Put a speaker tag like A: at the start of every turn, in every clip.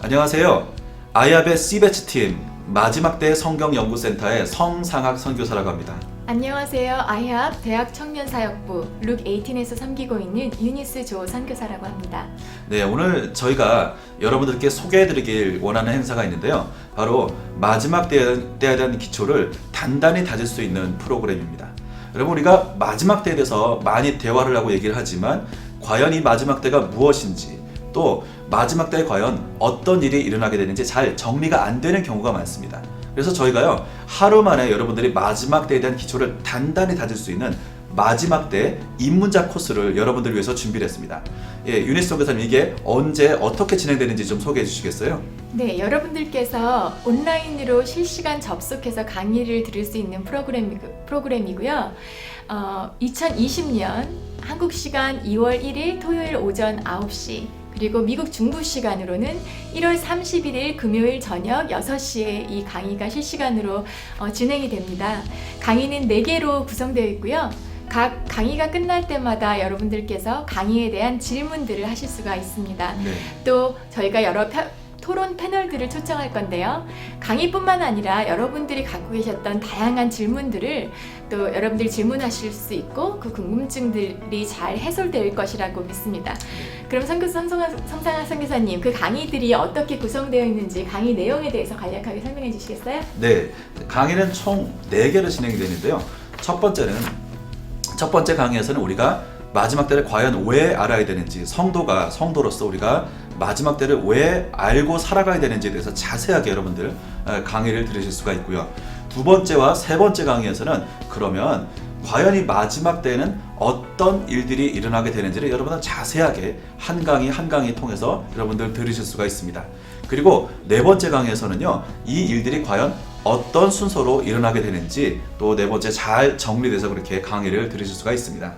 A: 안녕하세요. 아야베 C배치 팀 마지막 대 성경연구센터의 성상학 선교사라고 합니다.
B: 안녕하세요. 아이합 대학 청년사역부 룩 18에서 섬기고 있는 유니스 조 선교사라고 합니다.
A: 네, 오늘 저희가 여러분들께 소개해드리길 원하는 행사가 있는데요. 바로 마지막 때에 대한 기초를 단단히 다질 수 있는 프로그램입니다. 여러분 우리가 마지막 때에 대해서 많이 대화를 하고 얘기를 하지만 과연 이 마지막 때가 무엇인지 또 마지막 때에 과연 어떤 일이 일어나게 되는지 잘 정리가 안 되는 경우가 많습니다. 그래서 저희가요 하루 만에 여러분들이 마지막 때에 대한 기초를 단단히 다질 수 있는 마지막 때 입문자 코스를 여러분들 위해서 준비를 했습니다. 예, 유니스 교사님 이게 언제 어떻게 진행되는지 좀 소개해 주시겠어요?
B: 네, 여러분들께서 온라인으로 실시간 접속해서 강의를 들을 수 있는 프로그램, 프로그램이고요. 어, 2020년 한국 시간 2월 1일 토요일 오전 9시 그리고 미국 중부 시간으로는 1월 31일 금요일 저녁 6시에 이 강의가 실시간으로 어, 진행이 됩니다. 강의는 4개로 구성되어 있고요. 각 강의가 끝날 때마다 여러분들께서 강의에 대한 질문들을 하실 수가 있습니다.
A: 네.
B: 또 저희가 여러 펴- 토론 패널들을 초청할 건데요. 강의뿐만 아니라 여러분들이 갖고 계셨던 다양한 질문들을 또 여러분들이 질문하실 수 있고 그 궁금증들이 잘 해소될 것이라고 믿습니다. 그럼 성상학 선교사님 그 강의들이 어떻게 구성되어 있는지 강의 내용에 대해서 간략하게 설명해 주시겠어요?
A: 네, 강의는 총 4개로 진행이 되는데요. 첫 번째는 첫 번째 강의에서는 우리가 마지막 때를 과연 왜 알아야 되는지 성도가 성도로서 우리가 마지막 때를 왜 알고 살아가야 되는지에 대해서 자세하게 여러분들 어, 강의를 들으실 수가 있고요. 두 번째와 세 번째 강의에서는 그러면 과연 이 마지막 때에는 어떤 일들이 일어나게 되는지를 여러분은 자세하게 한 강의 한 강의 통해서 여러분들 들으실 수가 있습니다. 그리고 네 번째 강의에서는요, 이 일들이 과연 어떤 순서로 일어나게 되는지 또 네 번째 잘 정리돼서 그렇게 강의를 들으실 수가 있습니다.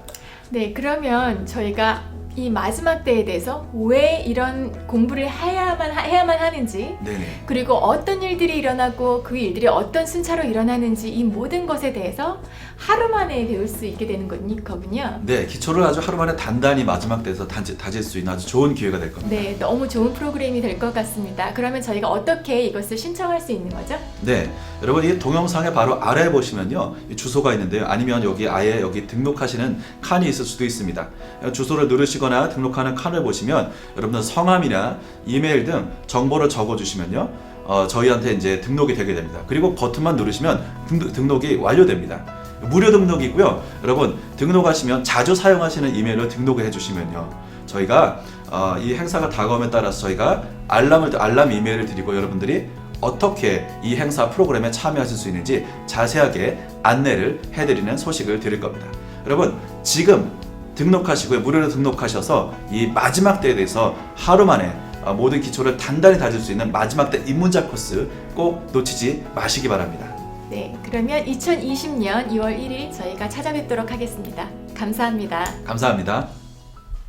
B: 네, 그러면 저희가 이 마지막 때에 대해서 왜 이런 공부를 해야만 해야만 하는지
A: 네네.
B: 그리고 어떤 일들이 일어나고 그 일들이 어떤 순차로 일어나는지 이 모든 것에 대해서 하루 만에 배울 수 있게 되는 거군요.
A: 네, 기초를 아주 하루 만에 단단히 마지막 때에서 단지, 다질 수 있는 아주 좋은 기회가 될 겁니다.
B: 네, 너무 좋은 프로그램이 될 것 같습니다. 그러면 저희가 어떻게 이것을 신청할 수 있는 거죠?
A: 네, 여러분 이 동영상의 바로 아래에 보시면요 이 주소가 있는데요. 아니면 여기 아예 여기 등록하시는 칸이 있을 수도 있습니다. 주소를 누르시 거나 등록하는 칸을 보시면 여러분들 성함이나 이메일 등 정보를 적어주시면요. 어, 저희한테 이제 등록이 되게 됩니다. 그리고 버튼만 누르시면 등록, 등록 이 완료됩니다. 무료 등록이고요. 여러분 등록하시면 자주 사용하시는 이메일로 등록을 해주시면요. 저희가 어, 이 행사가 다가옴에 따라서 저희가 알람을 알람 이메일을 드리고 여러분들이 어떻게 이 행사 프로그램에 참여하실 수 있는지 자세하게 안내를 해드리는 소식을 드릴 겁니다. 여러분 지금 등록하시고요 무료로 등록하셔서 이 마지막 때에 대해서 하루 만에 어, 모든 기초를 단단히 다질 수 있는 마지막 때 입문자 코스 꼭 놓치지 마시기 바랍니다.
B: 네, 그러면 2020년 2월 1일 저희가 찾아뵙도록 하겠습니다. 감사합니다.
A: 감사합니다.